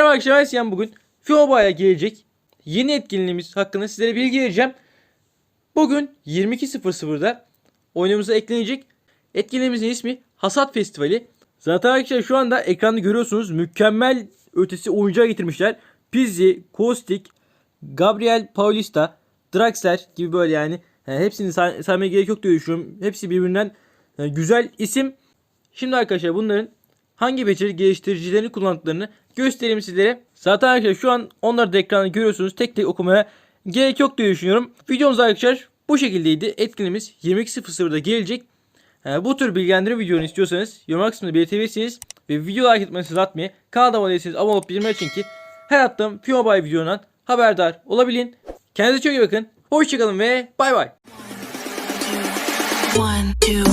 arkadaşlar ben Sinan bugün Fiobo'ya gelecek yeni etkinliğimiz hakkında sizlere bilgi vereceğim. Bugün 22.00'da oyunumuza eklenecek etkinliğimizin ismi Hasat Festivali. Zaten arkadaşlar şu anda ekranda görüyorsunuz mükemmel ötesi oyuncağı getirmişler. Pizzi, Kostik, Gabriel Paulista, Draxler gibi böyle yani. Yani hepsini say- saymaya gerek yok diye düşünüyorum. Hepsi birbirinden yani güzel isim. Şimdi arkadaşlar bunların hangi beceri geliştiricilerini kullandıklarını göstereyim sizlere. Zaten arkadaşlar şu an onları da ekranda görüyorsunuz. Tek tek okumaya gerek yok diye düşünüyorum. Videomuz arkadaşlar bu şekildeydi. Etkinliğimiz 22.00'da gelecek. Ee, bu tür bilgilendirme videolarını istiyorsanız yorum kısmında belirtebilirsiniz. Ve video like etmenizi atmayı, kanala abone değilseniz abone olup bildirimleri açın ki her attığım Piyobay videodan haberdar olabilin. Kendinize çok iyi bakın. Hoşçakalın ve bay bay. One, two,